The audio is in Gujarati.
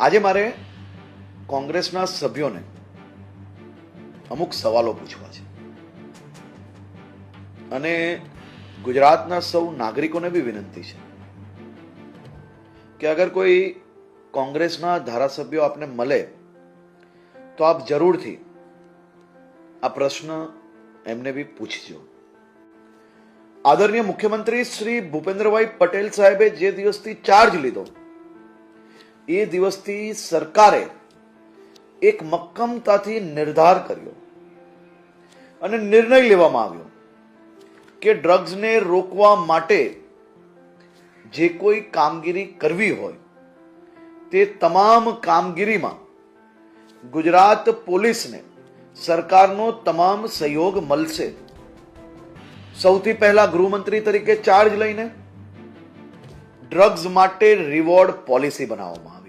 આજે મારે કોંગ્રેસના સભ્યોને અમુક સવાલો પૂછવા છે. અને ગુજરાતના સૌ નાગરિકોને બી વિનંતી છે કે અગર કોઈ કોંગ્રેસના ધારાસભ્યો આપને મળે તો આપ જરૂરથી આ પ્રશ્ન એમને બી પૂછજો. આદરણીય મુખ્યમંત્રી શ્રી ભૂપેન્દ્રભાઈ પટેલ સાહેબે જે દિવસથી ચાર્જ લીધો એ દિવસથી સરકારે એક મક્કમતાથી નિર્ધાર કર્યો અને નિર્ણય લેવામાં આવ્યો કે ડ્રગ્સને રોકવા માટે જે કોઈ કામગીરી કરવી હોય તે તમામ કામગીરીમાં ગુજરાત પોલીસને સરકારનો તમામ સહયોગ મળશે. સૌથી પહેલા ગૃહમંત્રી તરીકે ચાર્જ લઈને ડ્રગ્સ માટે રિવોર્ડ પોલિસી બનાવવામાં આવી.